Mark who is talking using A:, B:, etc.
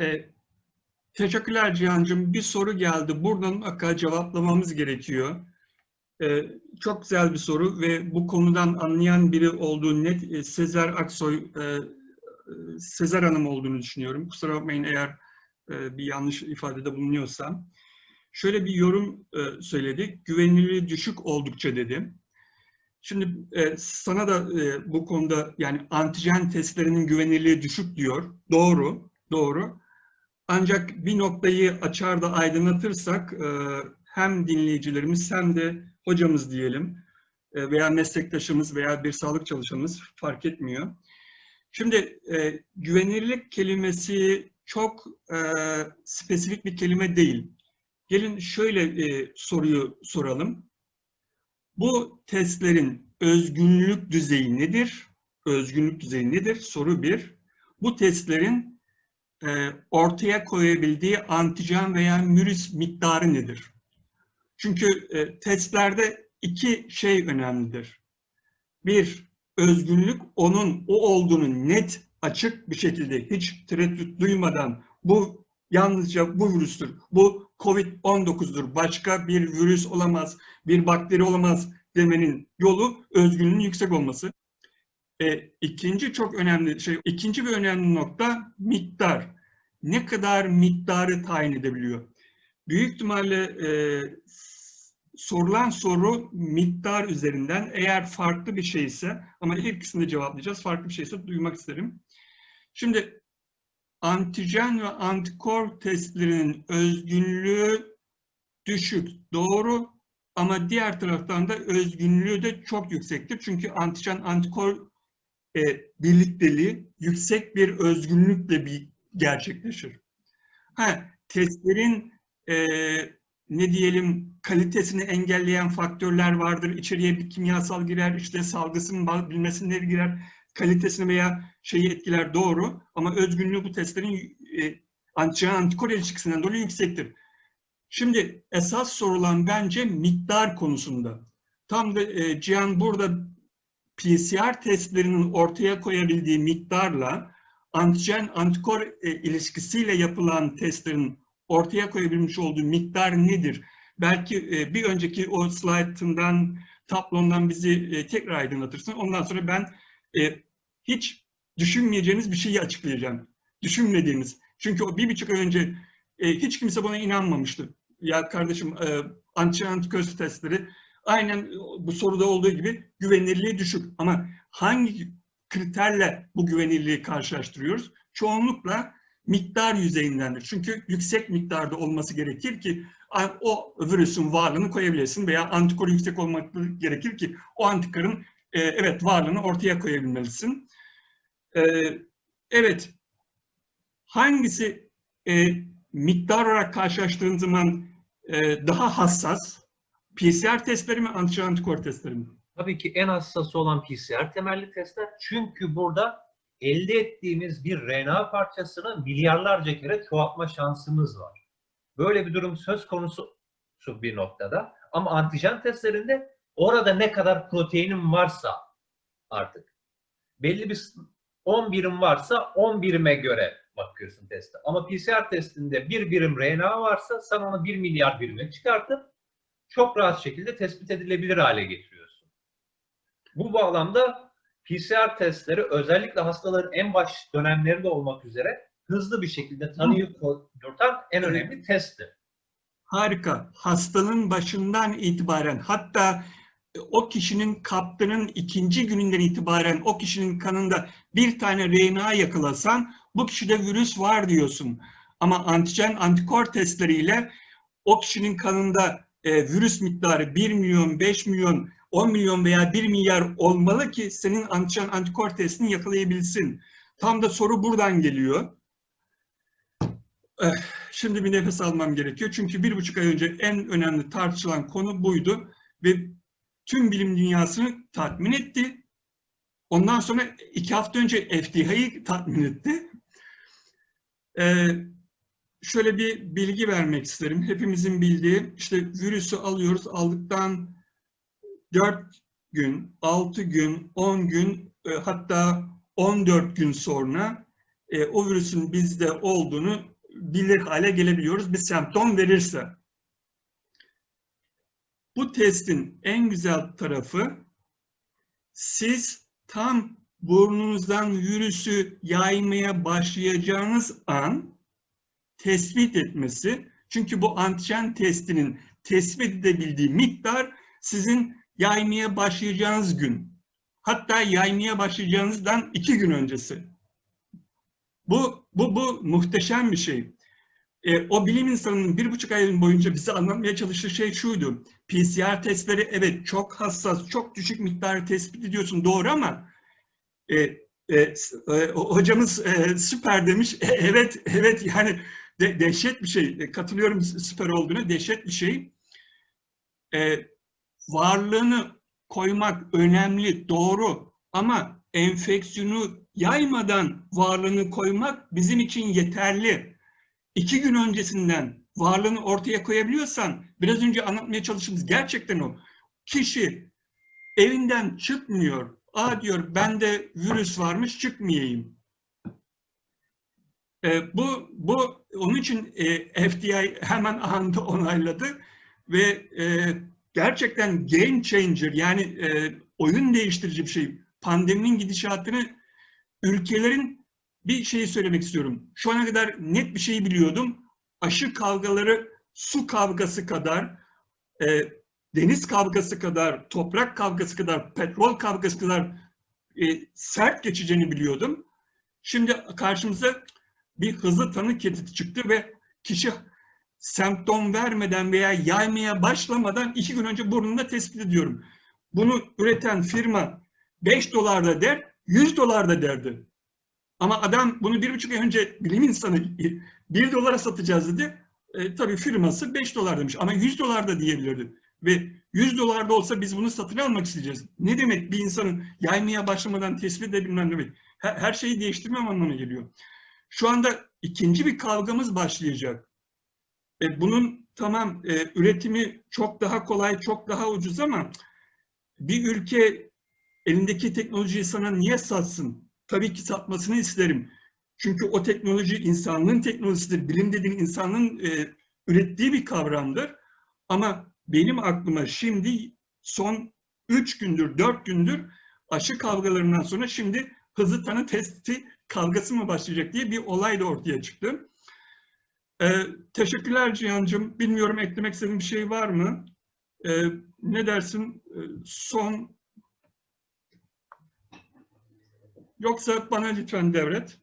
A: E, teşekkürler Cihan'cığım. Bir soru geldi. Buradan mutlaka cevaplamamız gerekiyor. E, çok güzel bir soru ve bu konudan anlayan biri olduğu net e, Sezer Aksoy, e, Sezer Hanım olduğunu düşünüyorum. Kusura bakmayın eğer e, bir yanlış ifadede bulunuyorsam. Şöyle bir yorum e, söyledi. Güvenilirliği düşük oldukça dedi. Şimdi e, sana da e, bu konuda yani antijen testlerinin güvenilirliği düşük diyor. Doğru, doğru. Ancak bir noktayı açar da aydınlatırsak e, hem dinleyicilerimiz hem de hocamız diyelim e, veya meslektaşımız veya bir sağlık çalışanımız fark etmiyor. Şimdi e, güvenilirlik kelimesi çok spesifik bir kelime değil. Gelin şöyle soruyu soralım. Bu testlerin özgünlük düzeyi nedir? Özgünlük düzeyi nedir? Soru bir. Bu testlerin e, ortaya koyabildiği antijen veya virüs miktarı nedir? Çünkü e, testlerde iki şey önemlidir. Bir, özgünlük onun o olduğunu net, açık bir şekilde hiç tereddüt duymadan bu yalnızca bu virüstür, bu COVID-19'dur, başka bir virüs olamaz, bir bakteri olamaz demenin yolu özgünlüğün yüksek olması. E, ikinci çok önemli şey, ikinci bir önemli nokta miktar. Ne kadar miktarı tayin edebiliyor? Büyük ihtimalle e, sorulan soru miktar üzerinden eğer farklı bir şeyse ama ilk ikisini cevaplayacağız. Farklı bir şeyse duymak isterim. Şimdi antijen ve antikor testlerinin özgünlüğü düşük, doğru ama diğer taraftan da özgünlüğü de çok yüksektir. Çünkü antijen antikor e, birlikteliği yüksek bir özgünlükle bir gerçekleşir. Ha, testlerin e, ne diyelim kalitesini engelleyen faktörler vardır. İçeriye bir kimyasal girer, işte salgısının bilmesine girer, kalitesini veya şeyi etkiler doğru. Ama özgünlüğü bu testlerin e, antikor ilişkisinden dolayı yüksektir. Şimdi esas sorulan bence miktar konusunda. Tam da e, Cihan burada PCR testlerinin ortaya koyabildiği miktarla antijen antikor e, ilişkisiyle yapılan testlerin ortaya koyabilmiş olduğu miktar nedir? Belki e, bir önceki o slaytından, tablondan bizi e, tekrar aydınlatırsın. Ondan sonra ben hiç düşünmeyeceğiniz bir şeyi açıklayacağım. Düşünmediğiniz. Çünkü o bir buçuk ay önce hiç kimse buna inanmamıştı. Ya kardeşim e, antijen antikor testleri aynen bu soruda olduğu gibi güvenilirliği düşük. Ama hangi kriterle bu güvenilirliği karşılaştırıyoruz? Çoğunlukla miktar yüzeyindendir. Çünkü yüksek miktarda olması gerekir ki o virüsün varlığını koyabilirsin veya antikor yüksek olmak gerekir ki o antikorun e, evet varlığını ortaya koyabilmelisin. E, evet, hangisi e, miktar olarak karşılaştığın zaman e, daha hassas? PCR testleri mi, antikor testleri mi?
B: Tabii ki en hassas olan PCR temelli testler. Çünkü burada elde ettiğimiz bir RNA parçasını milyarlarca kere çoğaltma şansımız var. Böyle bir durum söz konusu bir noktada. Ama antijen testlerinde orada ne kadar proteinim varsa artık belli bir 10 birim varsa 10 birime göre bakıyorsun teste. Ama PCR testinde bir birim RNA varsa sen onu 1 milyar birime çıkartıp çok rahat şekilde tespit edilebilir hale getiriyorsun. Bu bağlamda PCR testleri özellikle hastaların en baş dönemlerinde olmak üzere hızlı bir şekilde tanıyı koydurtan en önemli testtir.
A: Harika. Hastanın başından itibaren hatta o kişinin kaptığının ikinci gününden itibaren o kişinin kanında bir tane RNA yakalasan bu kişide virüs var diyorsun. Ama antijen antikor testleriyle o kişinin kanında e, virüs miktarı 1 milyon, 5 milyon, 10 milyon veya 1 milyar olmalı ki senin antijen antikor testini yakalayabilsin. Tam da soru buradan geliyor. Eh, şimdi bir nefes almam gerekiyor. Çünkü bir buçuk ay önce en önemli tartışılan konu buydu. Ve tüm bilim dünyasını tatmin etti. Ondan sonra iki hafta önce FDA'yı tatmin etti. Ee, şöyle bir bilgi vermek isterim. Hepimizin bildiği işte virüsü alıyoruz. Aldıktan 4 gün, 6 gün, 10 gün e, hatta 14 gün sonra e, o virüsün bizde olduğunu bilir hale gelebiliyoruz bir semptom verirse. Bu testin en güzel tarafı siz tam burnunuzdan virüsü yaymaya başlayacağınız an tespit etmesi. Çünkü bu antijen testinin tespit edebildiği miktar sizin yaymaya başlayacağınız gün. Hatta yaymaya başlayacağınızdan iki gün öncesi. Bu, bu, bu muhteşem bir şey. E, o bilim insanının bir buçuk ay boyunca bize anlatmaya çalıştığı şey şuydu. PCR testleri evet çok hassas, çok düşük miktarı tespit ediyorsun doğru ama e, e, e, hocamız e, süper demiş. E, evet, evet yani de, dehşet bir şey. E, katılıyorum süper olduğuna. Dehşet bir şey. E, varlığını koymak önemli, doğru ama enfeksiyonu yaymadan varlığını koymak bizim için yeterli. İki gün öncesinden varlığını ortaya koyabiliyorsan, biraz önce anlatmaya çalıştığımız gerçekten o. Kişi evinden çıkmıyor. Aa diyor bende virüs varmış çıkmayayım. E, bu, bu onun için e, FDA hemen anında onayladı ve e, gerçekten game changer yani e, oyun değiştirici bir şey. Pandeminin gidişatını ülkelerin bir şeyi söylemek istiyorum. Şu ana kadar net bir şeyi biliyordum. Aşı kavgaları su kavgası kadar, e, deniz kavgası kadar, toprak kavgası kadar, petrol kavgası kadar e, sert geçeceğini biliyordum. Şimdi karşımıza bir hızlı tanı kititi çıktı ve kişi semptom vermeden veya yaymaya başlamadan iki gün önce burnunda tespit ediyorum. Bunu üreten firma 5 dolarda der, 100 dolarda derdi. Ama adam bunu bir buçuk ay önce bilim insanı 1 dolara satacağız dedi. E, tabii firması 5 dolar demiş ama 100 dolar da diyebilirdi. Ve 100 dolarda olsa biz bunu satın almak isteyeceğiz. Ne demek bir insanın yaymaya başlamadan tespit edebilmem demek. Her, her şeyi değiştirmem anlamına geliyor. Şu anda ikinci bir kavgamız başlayacak. E, bunun tamam e, üretimi çok daha kolay, çok daha ucuz ama bir ülke elindeki teknolojiyi sana niye satsın? Tabii ki satmasını isterim. Çünkü o teknoloji insanlığın teknolojisidir. Bilim dediğin insanlığın e, ürettiği bir kavramdır. Ama benim aklıma şimdi son 3 gündür, 4 gündür aşı kavgalarından sonra şimdi hızlı tanı testi kavgası mı başlayacak diye bir olay da ortaya çıktı. Ee, teşekkürler Cihan'cığım. Bilmiyorum eklemek istediğin bir şey var mı? Ee, ne dersin? Ee, son Yoksa bana lütfen devret.